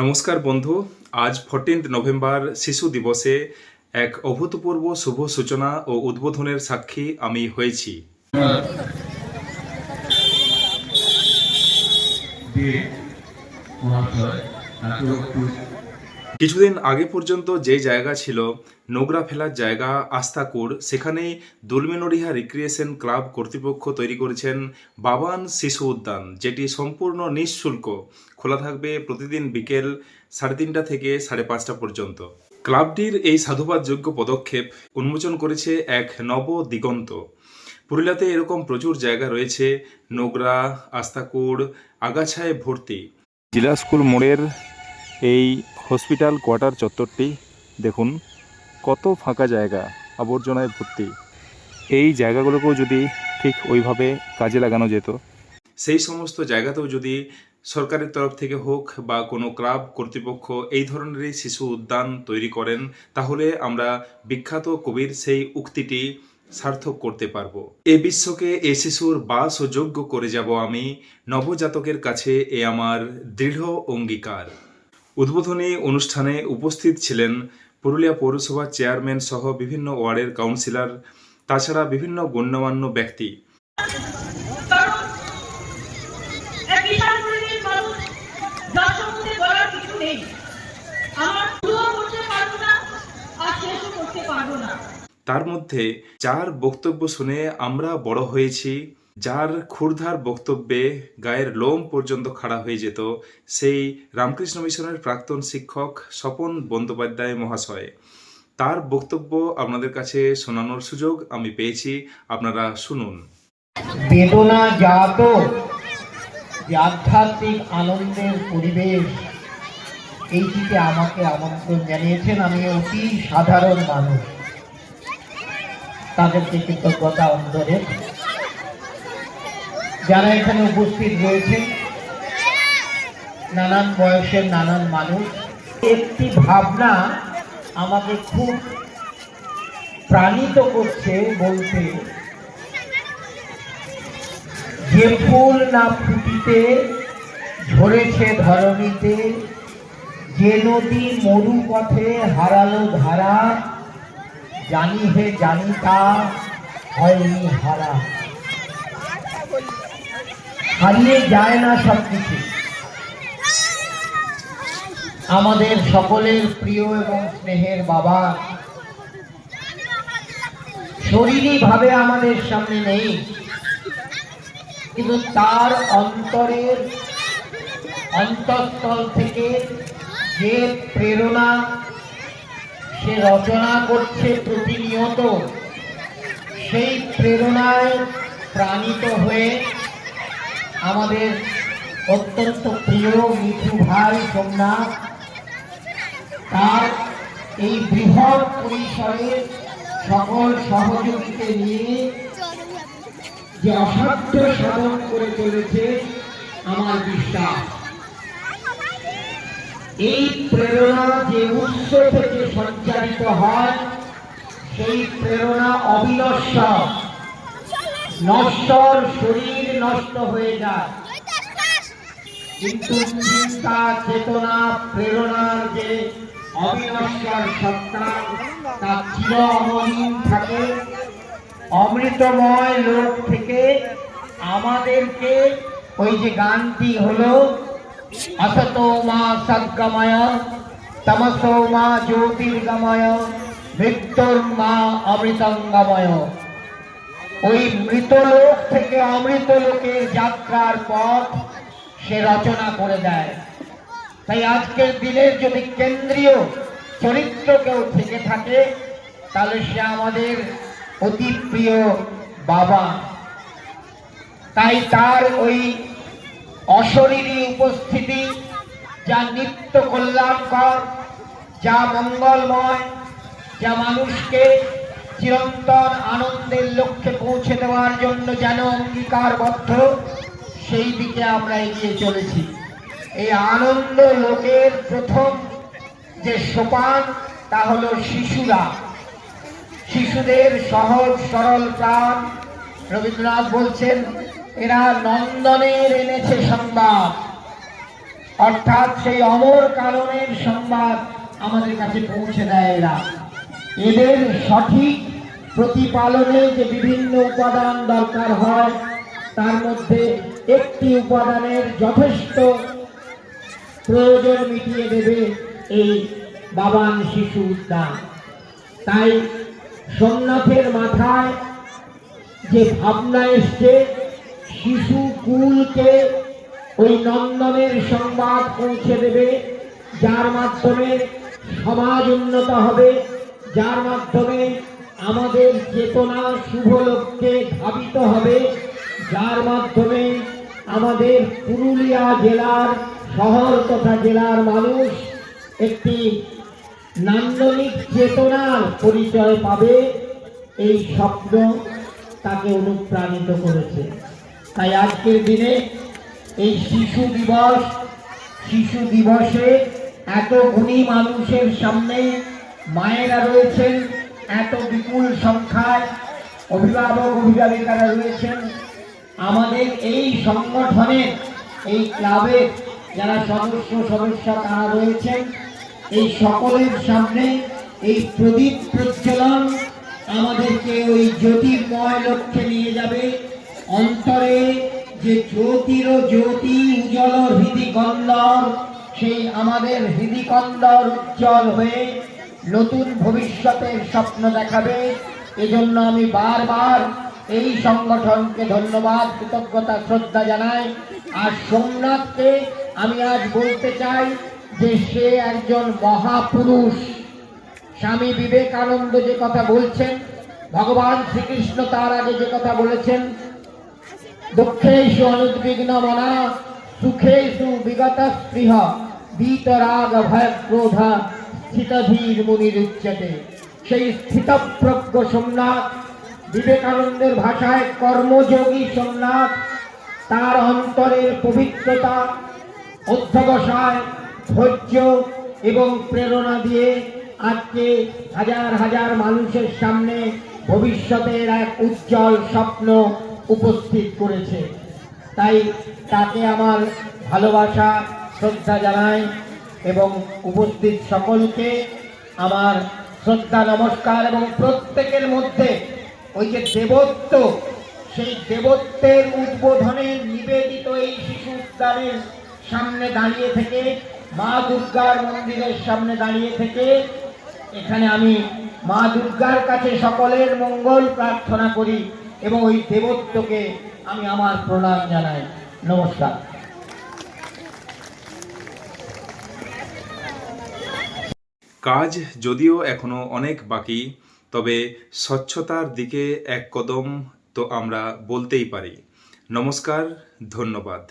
নমস্কার বন্ধু। আজ ফোরটিন্থ নভেম্বর শিশু দিবসে এক অভূতপূর্ব শুভ সূচনা ও উদ্বোধনের সাক্ষী আমি হয়েছি। কিছুদিন আগে পর্যন্ত যে জায়গা ছিল নোংরা ফেলার জায়গা আস্তাকুর সেখানে দুলমিনরিহা রিক্রিয়েশন ক্লাব কর্তৃপক্ষ তৈরি করেছেন বাবান শিশু উদ্যান, যেটি সম্পূর্ণ নিঃশুল্ক, খোলা থাকবে প্রতিদিন বিকেল সাড়ে তিনটা থেকে সাড়ে পাঁচটা পর্যন্ত। ক্লাবটির এই সাধুবাদযোগ্য পদক্ষেপ উন্মোচন করেছে এক নব দিগন্ত। পুরুলিয়াতে এরকম প্রচুর জায়গা রয়েছে নোংরা আস্তাকুর, আগাছায় ভর্তি। জেলা স্কুল মোড়ের এই হসপিটাল কোয়ার্টার চত্বরটি, দেখুন, কত ফাঁকা জায়গা, আবর্জনায় ভর্তি। এই জায়গাগুলোকেও যদি ঠিক ওইভাবে কাজে লাগানো যেত। সেই সমস্ত জায়গাতেও যদি সরকারের তরফ থেকে হোক বা কোনো ক্লাব কর্তৃপক্ষ এই ধরনেরই শিশু উদ্যান তৈরি করেন, তাহলে আমরা বিখ্যাত কবির সেই উক্তিটি সার্থক করতে পারব। এ বিশ্বকে এ শিশুর বাস ও যোগ্য করে যাব আমি, নবজাতকের কাছে এ আমার দৃঢ় অঙ্গীকার। উদ্বোধনী অনুষ্ঠানে উপস্থিত ছিলেন পুরুলিয়া পৌরসভা চেয়ারম্যান সহ বিভিন্ন ওয়ার্ডের কাউন্সিলর, তাছাড়া বিভিন্ন গণ্যমান্য ব্যক্তি। তার মধ্যে যার বক্তব্য শুনে আমরা বড় হয়েছি। যার ক্ষুরধার বক্তব্যে গায়ের লোম পর্যন্ত খাড়া হয়ে যেত, সেই রামকৃষ্ণ মিশনের প্রাক্তন শিক্ষক স্বপন বন্দ্যোপাধ্যায় মহাশয়। তার বক্তব্য আপনাদের কাছে শোনানোর সুযোগ আমি পেয়েছি, আপনারা শুনুন। বেদনা জাত, আধ্যাত্মিক আনন্দের পরিবেশ, এইটিতে আমাকে আমন্ত্রণ জানিয়েছেন আমি অতি সাধারণ মানুষ। তাদেরকে কৃতজ্ঞতা অন্তরে যারা এখানে উপস্থিত রয়েছেন নানান বয়সের নানান মানুষ, একটি ভাবনা আমাকে খুব প্রাণিত করছে বলতে, যে ফুল না ফুটিতে ঝরেছে ধরণীতে, যে নদী মরু পথে হারালো ধারা, জানি হে জানি তা হয়নি হারা। হারিয়ে যায় না সব কিছু আমাদের সকলের প্রিয় এবং স্নেহের বাবা। ভাবে আমাদের সামনে নেই, কিন্তু তার অন্তরের অন্তঃস্থল থেকে যে প্রেরণা, সে রচনা করছে প্রতিনিয়ত, সেই প্রেরণায় প্রাণিত হয়ে আমাদের অত্যন্ত প্রিয় মিঠু ভাই সোমনাথ তার এই বৃহৎ পরিসরে সকল সহযোগীকে নিয়ে যে অসাধ্য সাধন করে চলেছে আমার বিশ্বাস। এই প্রেরণা যে উৎস থেকে সঞ্চারিত হয়, সেই প্রেরণা অবিনশ্বর নশ্বর শরীর নষ্ট হয়ে যায়। কিন্তু চিন্তা, চেতনা, প্রেরণার যে অবিনশ্বর সত্তা, তা চির অমলিন থাকে। অমৃতময় লোক থেকে আমাদেরকে ওই যে গানটি হলো, অসত মা সদ্গময় তমস মা জ্যোতির্গময়, মৃত্যুর মা অমৃতঙ্গময়। ওই মৃত লোক থেকে অমৃত লোকের যাত্রার পথ সে রচনা করে দেয়। তাই আজকের দিনের যদি কেন্দ্রীয় চরিত্র কেউ থেকে থাকে, তাহলে সে আমাদের অতি প্রিয় বাবা। তাই তার ওই অশরীরী উপস্থিতি, যা নিত্য কল্যাণকর, যা মঙ্গলময়, যা মানুষকে চিরন্তন আনন্দের লক্ষ্যে পৌঁছে দেওয়ার জন্য যেন অঙ্গীকারবদ্ধ, সেই দিকে আমরা এগিয়ে চলেছি। এই আনন্দ লোকের প্রথম যে সোপান, তা হলো শিশুরা। শিশুদের সহজ, সরল প্রাণ। রবীন্দ্রনাথ বলছেন, এরা নন্দনের এনেছে সংবাদ। অর্থাৎ সেই অমর কারণের সংবাদ আমাদের কাছে পৌঁছে দেয় এরা। এদের সঠিক প্রতিপালনে যে বিভিন্ন উপাদান দরকার হয়, তার মধ্যে একটি উপাদানের যথেষ্ট প্রয়োজন মিটিয়ে দেবে এই বাবান শিশু উদ্যান। তাই সোমনাথের মাথায় যে ভাবনা এসছে, শিশু কুলকে ওই নন্দনের সংবাদ পৌঁছে দেবে, যার মাধ্যমে সমাজ উন্নত হবে। যার মাধ্যমে আমাদের চেতনা শুভ লক্ষ্যে ধাবিত হবে, যার মাধ্যমে আমাদের পুরুলিয়া জেলার শহর তথা জেলার মানুষ একটি নান্দনিক চেতনার পরিচয় পাবে, এই স্বপ্ন তাকে অনুপ্রাণিত করেছে। তাই আজকের দিনে এই শিশু দিবস, শিশু দিবসে এত গুণী মানুষের সামনে মায়েরা রয়েছেন, এত বিপুল সংখ্যায় অভিভাবক অভিভাবিকারা রয়েছেন। আমাদের এই সংগঠনের, এই ক্লাবের যারা সদস্য সদস্য তারা রয়েছেন। এই সকলের সামনে এই প্রদীপ প্রজ্বলন আমাদেরকে ওই জ্যোতির্ময় লক্ষ্যে নিয়ে যাবে। অন্তরে যে জ্যোতির জ্যোতি, উজ্জ্বল হৃদিকন্দর, সেই আমাদের হৃদিকন্দর উজ্জ্বল হয়ে নতুন ভবিষ্যতের স্বপ্ন দেখাবে। এজন্য আমি বারবার এই সংগঠনকে ধন্যবাদ, কৃতজ্ঞতা, শ্রদ্ধা জানাই। আর সোমনাথকে আমি আজ বলতে চাই যে সে একজন মহাপুরুষ। স্বামী বিবেকানন্দ যে কথা বলছেন, ভগবান শ্রীকৃষ্ণ তার আগে যে কথা বলেছেন, দুঃখেষু অনুদ্বিগ্ন মনা, সুখেষু বিগত স্পৃহ বীতরাগ ভয় ক্রোধ স্থিতধীর মুনির উচ্চতে। সেই স্থিতপ্রজ্ঞ সোমনাথ, বিবেকানন্দের ভাষায় কর্মযোগী সোমনাথ, তার অন্তরের পবিত্রতা, অধ্যবসায়, ধৈর্য এবং প্রেরণা দিয়ে আজকে হাজার হাজার মানুষের সামনে ভবিষ্যতের এক উজ্জ্বল স্বপ্ন উপস্থিত করেছে। তাই তাকে আমার ভালোবাসা, শ্রদ্ধা জানাই। এবং উপস্থিত সকলকে আমার শ্রদ্ধা, নমস্কার এবং প্রত্যেকের মধ্যে ওই যে দেবত্ব, সেই দেবত্বের উদ্বোধনে নিবেদিত এই শিশু উদ্যানের সামনে দাঁড়িয়ে থেকে, মা দুর্গার মন্দিরের সামনে দাঁড়িয়ে থেকে, এখানে আমি মা দুর্গার কাছে সকলের মঙ্গল প্রার্থনা করি এবং ওই দেবত্বকে আমি আমার প্রণাম জানাই। নমস্কার। কাজ যদিও এখনও অনেক বাকি, তবে স্বচ্ছতার দিকে এক কদম তো আমরা বলতেই পারি। নমস্কার, ধন্যবাদ।